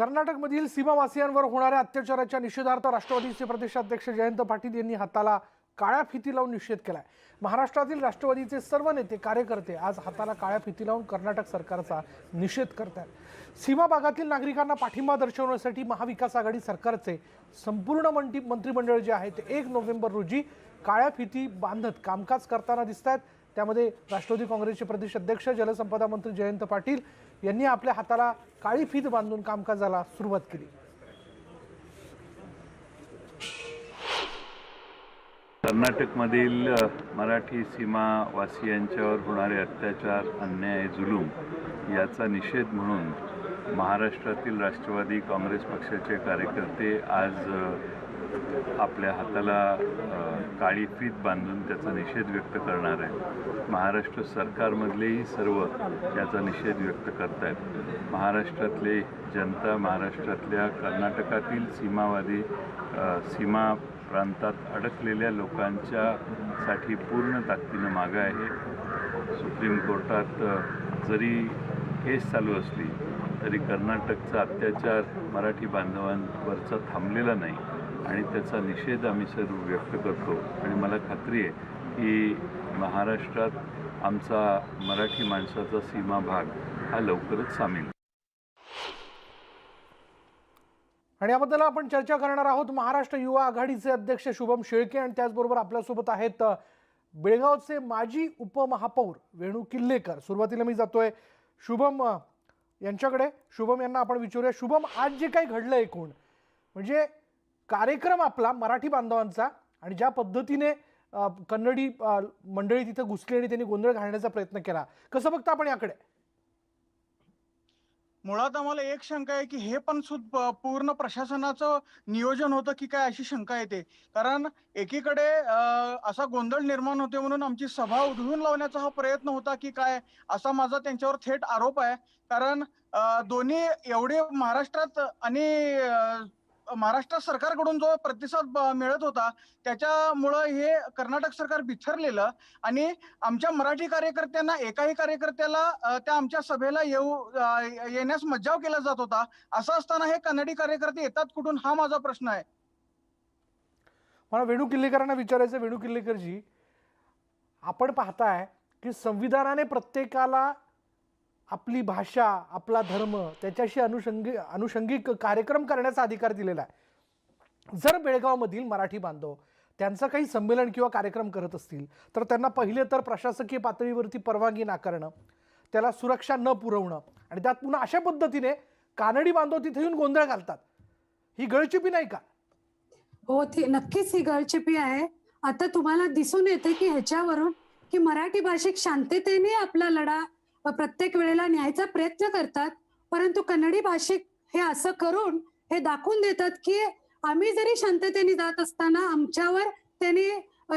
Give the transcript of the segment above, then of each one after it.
कर्नाटकमधील सीमावासियांवर होणाऱ्या अत्याचाराच्या निषेधार्थ राष्ट्रवादीचे प्रदेशाध्यक्ष जयंत पाटील यांनी हाताला काळ्या फिती लावून निषेध केलाय. महाराष्ट्रातील राष्ट्रवादीचे सर्व नेते कार्यकर्ते आज हाताला काळ्या फिती लावून कर्नाटक सरकारचा निषेध करत आहेत सीमा भागातील नागरिकांना पाठिंबा दर्शवण्यासाठी महाविकास आघाडी सरकारचे संपूर्ण मंत्री मंत्रिमंडळ जे आहे ते एक नोव्हेंबर रोजी काळ्या फिती बांधत कामकाज करताना दिसत आहेत त्यामध्ये राष्ट्रवादी काँग्रेसचे प्रदेश अध्यक्ष जलसंपदा मंत्री जयंत पाटील यांनी आपल्या हाताला काळी फीत बांधून कामकाजाला सुरुवात केली. कर्नाटकमधील अ, मराठी सीमावासियांच्यावर होणारे अत्याचार अन्याय जुलूम याचा निषेध म्हणून महाराष्ट्रातील राष्ट्रवादी काँग्रेस पक्षाचे कार्यकर्ते आज आपल्या हाताला काळी फीत बांधून त्याचा निषेध व्यक्त करणार आहे महाराष्ट्र सरकारमधलेही सर्व याचा निषेध व्यक्त करत आहेत महाराष्ट्रातले जनता महाराष्ट्रातल्या कर्नाटकातील सीमावादी सीमा प्रांतात अडकलेल्या लोकांच्या साठी पूर्ण ताकदीनं मागं आहे. सुप्रीम कोर्टात जरी केस चालू असली तरी कर्नाटकचा अत्याचार मराठी बांधवांवरचा थांबलेला नाही. आणि त्याचा निषेध आम्ही सर्व व्यक्त करतो. आणि मला खात्री आहे की महाराष्ट्रात आमचा मराठी माणसाचा सीमा भाग हा लवकरच सामील. आणि याबद्दल आपण चर्चा करणार आहोत. महाराष्ट्र युवा आघाडीचे अध्यक्ष शुभम शेळके आणि त्याचबरोबर आपल्यासोबत आहेत बेळगावचे माजी उपमहापौर वेणू किल्लेकर. सुरुवातीला मी जातोय शुभम यांच्याकडे. शुभम यांना आपण विचारूया. शुभम आज जे काही घडलं एकूण म्हणजे कार्यक्रम आपला मराठी बांधवांचा आणि ज्या पद्धतीने कन्नडी मंडळी तिथं घुसली आणि त्यांनी गोंधळ घालण्याचा प्रयत्न केला. कसं बघता आपण याकडे? मुळात आम्हाला एक शंका आहे की हे पण सुद्धा पूर्ण प्रशासनाचं नियोजन होतं की काय अशी शंका येते. कारण एकीकडे असा गोंधळ निर्माण होते म्हणून आमची सभा उधळून लावण्याचा हा प्रयत्न होता की काय असा माझा त्यांच्यावर थेट आरोप आहे. कारण दोन्ही एवढे महाराष्ट्रात आणि महाराष्ट्र सरकारकडून जो प्रतिसाद मिळत होता त्याच्यामुळं हे कर्नाटक सरकार बिथरलेलं आणि आमच्या मराठी कार्यकर्त्यांना एकाही कार्यकर्त्याला त्या आमच्या सभेला येऊ येण्यास मज्जाव केला जात होता. असं असताना हे कन्नडी कार्यकर्ते येतात कुठून? हा माझा प्रश्न आहे. मला वेणू किल्लेकरांना विचारायचं वेणू किल्लेकरजी आपण पाहताय की संविधानाने प्रत्येकाला आपली भाषा आपला धर्म त्याच्याशी अनुषंगी अनुषंगिक कार्यक्रम करण्याचा अधिकार दिलेला आहे. जर बेळगावमधील मराठी बांधव त्यांचं काही संमेलन किंवा कार्यक्रम करत असतील तर त्यांना पहिले तर प्रशासकीय पातळीवरती परवानगी नाकारणं त्याला सुरक्षा न पुरवणं आणि त्यात पुन्हा अशा पद्धतीने कानडी बांधव तिथे येऊन गोंधळ घालतात. ही गळचिपी नाही का? हो ती नक्कीच ही गळचिपी आहे. आता तुम्हाला दिसून येते की ह्याच्यावरून की मराठी भाषिक शांततेने आपला लढा प्रत्येक वेळेला न्यायचा प्रयत्न करतात. परंतु कन्नडी भाषिक हे असं करून हे दाखवून देतात की आम्ही जरी शांततेने जात असताना आमच्यावर त्यांनी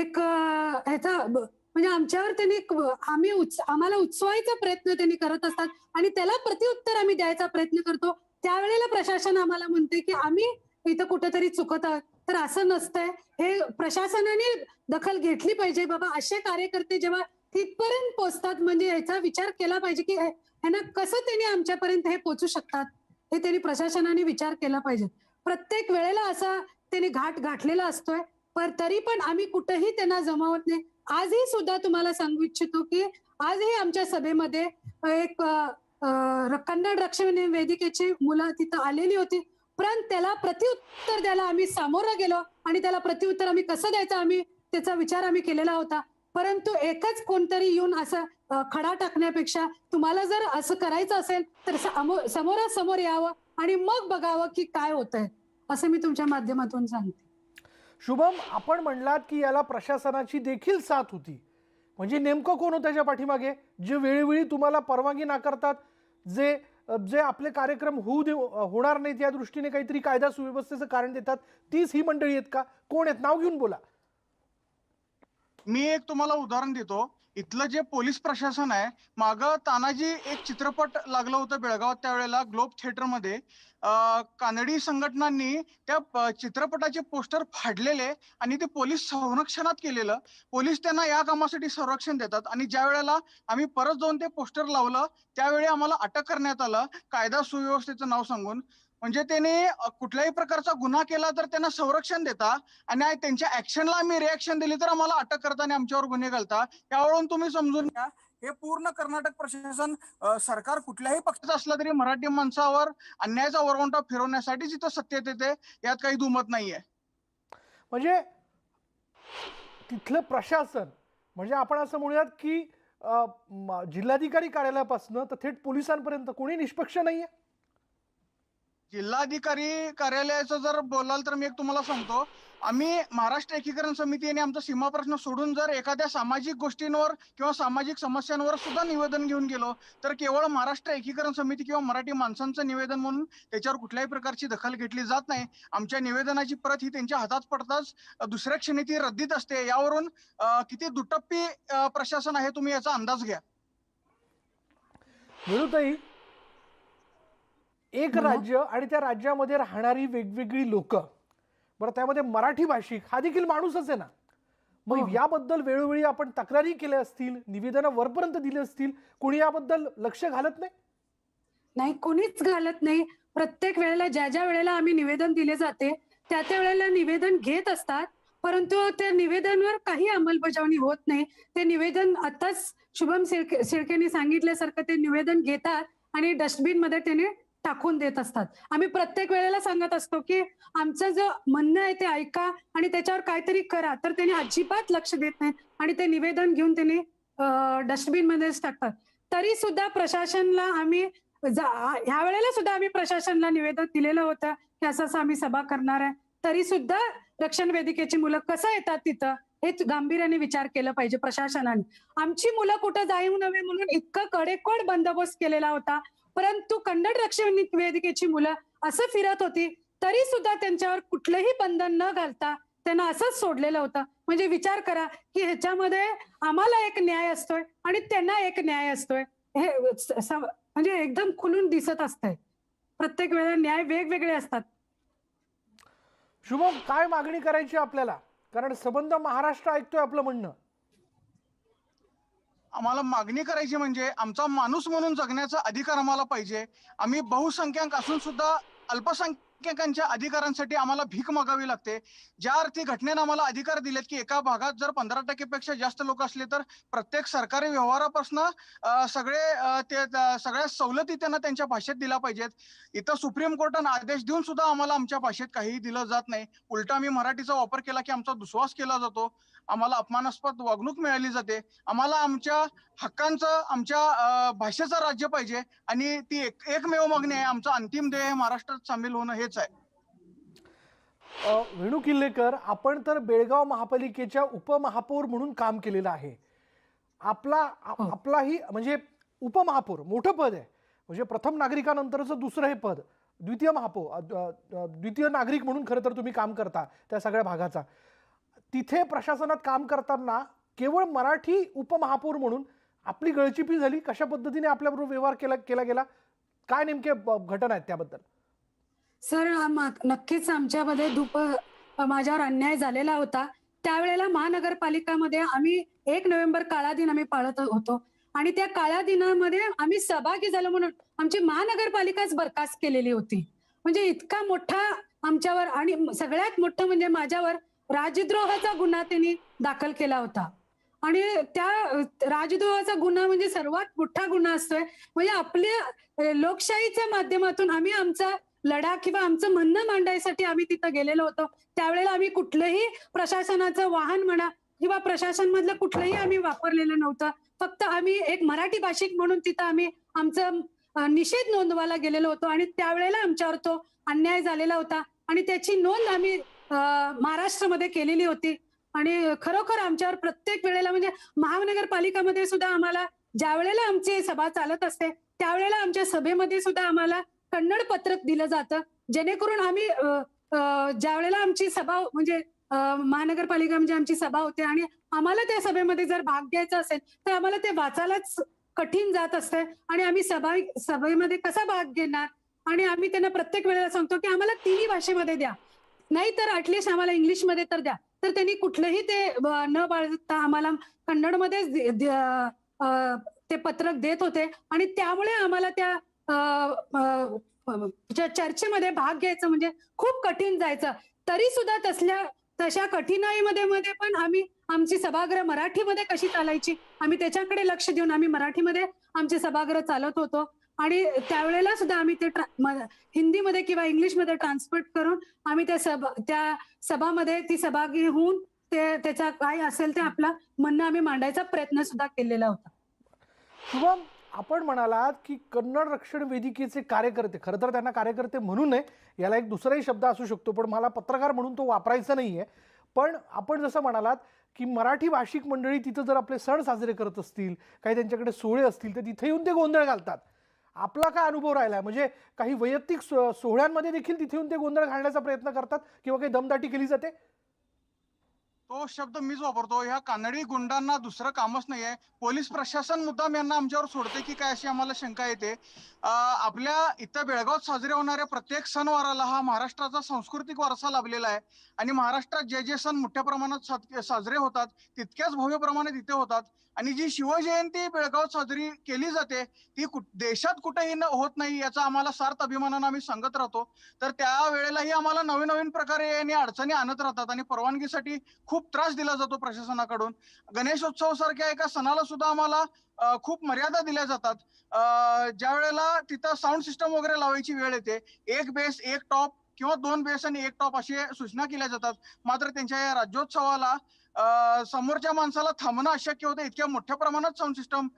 एक ह्याचा म्हणजे आमच्यावर त्यांनी आम्ही उच- आम्हाला उचवायचा प्रयत्न त्यांनी करत असतात. आणि त्याला प्रतिउत्तर आम्ही द्यायचा प्रयत्न करतो. त्यावेळेला प्रशासन आम्हाला म्हणते की आम्ही इथं कुठेतरी चुकत आहोत. तर असं नसतंय. हे प्रशासनाने दखल घेतली पाहिजे बाबा. असे कार्यकर्ते जेव्हा तिथपर्यंत पोहोचतात म्हणजे याचा विचार केला पाहिजे की हे- ह्यांना कसं त्यांनी आमच्यापर्यंत हे पोहोचू शकतात? हे त्यांनी प्रशासनाने विचार केला पाहिजे. प्रत्येक वेळेला असा त्यांनी घाट गाठलेला असतोय. पण तरी पण आम्ही कुठेही त्यांना जमावत नाही. आजही सुद्धा तुम्हाला सांगू इच्छितो की आजही आमच्या सभेमध्ये एक कन्नड रक्षण वेदिकेची मुलं तिथं आलेली होती. पण त्याला प्रत्युत्तर द्यायला आम्ही सामोरं गेलो आणि त्याला प्रत्युत्तर आम्ही कसं द्यायचं? आम्ही त्याचा विचार आम्ही केलेला होता. परंतु एकच कोणतरी येऊन असं खडा टाकण्यापेक्षा तुम्हाला जर असं करायचं असेल तर समोरासमोर यावं आणि मग बघावं की काय होतंय असं मी तुमच्या माध्यमातून सांगते. शुभम आपण म्हणलात की याला प्रशासनाची देखील साथ होती. म्हणजे नेमकं कोण होतं त्याच्या पाठीमागे? जे वेळोवेळी तुम्हाला परवानगी नाकारतात जे जे आपले कार्यक्रम होऊ दे होणार नाहीत या दृष्टीने काहीतरी कायदा सुव्यवस्थेचं कारण देतात तीच ही मंडळी आहेत का? कोण आहेत? नाव घेऊन बोला. मी एक तुम्हाला उदाहरण देतो. इथलं जे पोलीस प्रशासन आहे माग तानाजी एक चित्रपट लागलं होतं बेळगावात त्यावेळेला ग्लोब थिएटरमध्ये. कानडी संघटनांनी त्या चित्रपटाचे पोस्टर फाडलेले आणि ते पोलीस संरक्षणात केलेलं. पोलीस त्यांना या कामासाठी संरक्षण देतात आणि ज्या वेळेला आम्ही परत जाऊन ते पोस्टर लावलं त्यावेळी आम्हाला अटक करण्यात आलं. कायदा सुव्यवस्थेचं नाव सांगून. म्हणजे त्याने कुठल्याही प्रकारचा गुन्हा केला तर त्यांना संरक्षण देता आणि त्यांच्या ऍक्शनला आम्ही रिॲक्शन दिली तर आम्हाला अटक करता आणि आमच्यावर गुन्हे घालता. त्यावरून तुम्ही समजून घ्या. हे पूर्ण कर्नाटक प्रशासन सरकार कुठल्याही पक्षाचं असलं तरी मराठी माणसावर अन्यायाचा वरवंटा फिरवण्यासाठी जिथं सत्तेत येते. यात काही दुमत नाहीये. म्हणजे तिथलं प्रशासन म्हणजे आपण असं म्हणूयात की जिल्हाधिकारी कार्यालयापासून तर थेट पोलिसांपर्यंत कोणी निष्पक्ष नाहीये. जिल्हाधिकारी कार्यालयाचं जर बोलाल तर मी एक तुम्हाला सांगतो. आम्ही महाराष्ट्र एकीकरण समिती आणि आमचा सीमा प्रश्न सोडून जर एखाद्या सामाजिक गोष्टींवर किंवा सामाजिक समस्यांवर सुद्धा निवेदन घेऊन गेलो तर केवळ महाराष्ट्र एकीकरण समिती किंवा मराठी माणसांचं निवेदन म्हणून त्याच्यावर कुठल्याही प्रकारची दखल घेतली जात नाही. आमच्या निवेदनाची प्रत ही त्यांच्या हातात पडताच दुसऱ्या क्षणी ती रद्दीत असते. यावरून किती दुटप्पी प्रशासन आहे तुम्ही याचा अंदाज घ्या. एक. राज्य आणि त्या राज्यामध्ये राहणारी वेगवेगळी लोक. बरं त्यामध्ये मराठी भाषिक हा देखील माणूसच आहे ना. मग हो. याबद्दल वेळोवेळी आपण तक्रारी केल्या असतील निवेदनं वरपर्यंत दिली असतील कोणी याबद्दल लक्ष घालत नाही? नाही कोणीच घालत नाही. प्रत्येक वेळेला ज्या ज्या वेळेला आम्ही निवेदन दिले जाते त्या त्या वेळेला निवेदन घेत असतात. परंतु त्या निवेदनवर काही अंमलबजावणी होत नाही. ते निवेदन आताच शुभम सिळके सिळकेने सांगितल्यासारखं ते निवेदन घेतात आणि डस्टबिनमध्ये त्याने टाकून देत असतात. आम्ही प्रत्येक वेळेला सांगत असतो की आमचं जो म्हणणं आहे ते ऐका आणि त्याच्यावर काहीतरी करा. तर त्यांनी अजिबात लक्ष देत नाही आणि ते निवेदन घेऊन त्यांनी डस्टबिन मध्येच टाकतात. तरी सुद्धा प्रशासनला आम्ही ह्या वेळेला सुद्धा आम्ही प्रशासनला निवेदन दिलेलं होतं की असं असं आम्ही सभा करणार आहे. तरी सुद्धा रक्षण वेदिकेची मुलं कसं येतात तिथं हेच गांभीर्याने विचार केला पाहिजे प्रशासनाने. आमची मुलं कुठं जाऊ नये म्हणून इतकं कडेकोड बंदोबस्त केलेला होता. परंतु कन्नड रक्षण वेदिकेची मुलं असं फिरत होती तरी सुद्धा त्यांच्यावर कुठलंही बंधन न घालता त्यांना असंच सोडलेलं होतं. म्हणजे विचार करा की ह्याच्यामध्ये आम्हाला एक न्याय असतोय आणि त्यांना एक न्याय असतोय. हे म्हणजे एकदम खुलून दिसत असतंय. प्रत्येक वेळेला न्याय वेगवेगळे असतात. शुभम काय मागणी करायची आपल्याला? कारण संबंध महाराष्ट्र ऐकतोय आपलं म्हणणं. आम्हाला मागणी करायची म्हणजे आमचा माणूस म्हणून जगण्याचा अधिकार आम्हाला पाहिजे. आम्ही बहुसंख्याक असून सुद्धा एकमेकांच्या अधिकारांसाठी आम्हाला भीक मागावी लागते. ज्या अर्थी घटनेनं आम्हाला अधिकार दिलेत की एका भागात जर पंधरा टक्केपेक्षा जास्त लोक असले तर प्रत्येक सरकारी व्यवहारापासून सगळे ते सगळ्या सवलती त्यांना त्यांच्या भाषेत दिल्या पाहिजेत. इथं सुप्रीम कोर्टानं आदेश देऊन सुद्धा आम्हाला आमच्या भाषेत काहीही दिलं जात नाही. उलटा आम्ही मराठीचा वापर केला की आमचा दुस्वास केला जातो. आम्हाला अपमानास्पद वागणूक मिळाली जाते. आम्हाला आमच्या हक्कांचं आमच्या भाषेचं राज्य पाहिजे आणि ती एक एकमेव मागणी आहे. आमचं अंतिम ध्येय हे महाराष्ट्रात सामील होणं हे हेच आहे. वेणू किल्लेकर आपण तर बेळगाव महापालिकेच्या उपमहापौर म्हणून काम केलेलं आहे. आपला हो. आपलाही म्हणजे उपमहापौर मोठं पद आहे. म्हणजे प्रथम नागरिकानंतरचं दुसरं हे पद द्वितीय महापौर द्वितीय नागरिक म्हणून खरं तर तुम्ही काम करता त्या सगळ्या भागाचा. तिथे प्रशासनात काम करताना केवळ मराठी उपमहापौर म्हणून आपली गळचिपी झाली कशा पद्धतीने आपल्याबरोबर व्यवहार केला केला गेला काय नेमके घटना आहेत त्याबद्दल? सर नक्कीच आमच्यामध्ये धूप माझ्यावर अन्याय झालेला होता. त्यावेळेला महानगरपालिकामध्ये आम्ही एक नोव्हेंबर काळा दिन आम्ही पाळत होतो. आणि त्या काळ्या दिनामध्ये आम्ही सहभागी झालो म्हणून आमची महानगरपालिकाच बरखास्त केलेली होती. म्हणजे इतका मोठा आमच्यावर आणि सगळ्यात मोठं म्हणजे माझ्यावर राजद्रोहाचा गुन्हा त्यांनी दाखल केला होता. आणि त्या राजद्रोहाचा गुन्हा म्हणजे सर्वात मोठा गुन्हा असतोय. म्हणजे आपल्या लोकशाहीच्या माध्यमातून आम्ही आमचा लढा किंवा आमचं म्हणणं मांडायसाठी आम्ही तिथं गेलेलो होतो. त्यावेळेला आम्ही कुठलंही प्रशासनाचं वाहन म्हणा किंवा प्रशासन मधलं कुठलंही आम्ही वापरलेलं नव्हतं. फक्त आम्ही एक मराठी भाषिक म्हणून तिथं आम्ही आमचं निषेध नोंदवायला गेलेलो होतो आणि त्यावेळेला आमच्यावर तो अन्याय झालेला होता. आणि त्याची नोंद आम्ही महाराष्ट्रामध्ये केलेली होती. आणि खरोखर आमच्यावर प्रत्येक वेळेला म्हणजे महानगरपालिकामध्ये सुद्धा आम्हाला ज्या वेळेला आमची सभा चालत असते त्यावेळेला आमच्या सभेमध्ये सुद्धा आम्हाला कन्नड पत्रक दिलं जातं. जेणेकरून आम्ही ज्या वेळेला आमची सभा म्हणजे महानगरपालिका म्हणजे आमची सभा होते आणि आम्हाला त्या सभेमध्ये जर भाग घ्यायचा असेल तर आम्हाला ते वाचायलाच कठीण जात असते. आणि आम्ही सभा सभेमध्ये कसा भाग घेणार? आणि आम्ही त्यांना प्रत्येक वेळेला सांगतो की आम्हाला तिन्ही भाषेमध्ये द्या. नाही तर ऍटलिस्ट आम्हाला इंग्लिशमध्ये तर द्या. तर त्यांनी कुठलंही ते न बाळगता आम्हाला कन्नडमध्येच ते पत्रक देत होते. आणि त्यामुळे आम्हाला त्या चर्चेमध्ये भाग घ्यायचं म्हणजे खूप कठीण जायचं. तरी सुद्धा तसल्या तशा कठीणाईमध्ये मध्ये पण आम्ही आमची सभागृह मराठीमध्ये कशी चालायची आम्ही त्याच्याकडे लक्ष देऊन आम्ही मराठीमध्ये आमचे सभागृह चालत होतो. आणि त्यावेळेला सुद्धा आम्ही ते हिंदीमध्ये किंवा इंग्लिशमध्ये ट्रान्सपोर्ट करून आम्ही त्या सभा त्या सभामध्ये ती सहभागी होऊन ते त्याचा काय असेल ते आपला म्हणणं आम्ही मांडायचा प्रयत्न सुद्धा केलेला होता. आपण म्हणालात की कन्नड रक्षण वेदिकेचे कार्यकर्ते खरं तर त्यांना कार्यकर्ते म्हणू नये याला एक दुसराही शब्द असू शकतो पण मला पत्रकार म्हणून तो वापरायचा नाहीये. पण आपण जसं म्हणालात की मराठी भाषिक मंडळी तिथं जर आपले सण साजरे करत असतील काही त्यांच्याकडे सोहळे असतील तर तिथे येऊन ते गोंधळ घालतात. आपला काय अनुभव राहिला म्हणजे काही वैयक्तिक सोहळ्यांमध्ये देखील तिथे येऊन ते गोंधळ घालण्याचा प्रयत्न करतात किंवा काही दमदाटी केली जाते? तो शब्द मीच वापरतो. ह्या कानडी गुंडांना दुसरं कामच नाहीये. पोलीस प्रशासन मुद्दाम यांना आमच्यावर सोडते की काय अशी आम्हाला शंका येते. आपल्या इथं बेळगावात साजरे होणाऱ्या प्रत्येक सणवाराला हा महाराष्ट्राचा सांस्कृतिक वारसा लाभलेला आहे. आणि महाराष्ट्रात जे जे सण मोठ्या प्रमाणात साजरे होतात तितक्याच भव्य प्रमाणात इथे होतात. आणि जी शिवजयंती बेळगावात साजरी केली जाते ती देशात कुठेही न- होत नाही याचा आम्हाला सार्थ अभिमानानं आम्ही सांगत राहतो. तर त्या वेळेलाही आम्हाला नवीन नवीन प्रकारे आणि अडचणी आणत राहतात. आणि परवानगीसाठी खूप त्रास दिला जातो प्रशासनाकडून. गणेशोत्सव सारख्या एका सणाला सुद्धा आम्हाला खूप मर्यादा दिल्या जातात. ज्या वेळेला तिथं साऊंड सिस्टम वगैरे लावायची वेळ येते एक बेस एक टॉप किंवा दोन बेस आणि एक टॉप अशी सूचना केल्या जातात. मात्र त्यांच्या या राज्योत्सवाला समोरच्या माणसाला थांबणं अशक्य होतं. इतक्या मोठ्या प्रमाणात साऊंड सिस्टम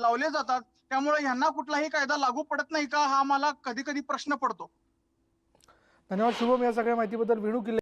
लावले जातात. त्यामुळे ह्यांना कुठलाही कायदा लागू पडत नाही का? हा मला कधी कधी प्रश्न पडतो. धन्यवाद शुभम. या सगळ्या माहितीबद्दल वेणू किल्ले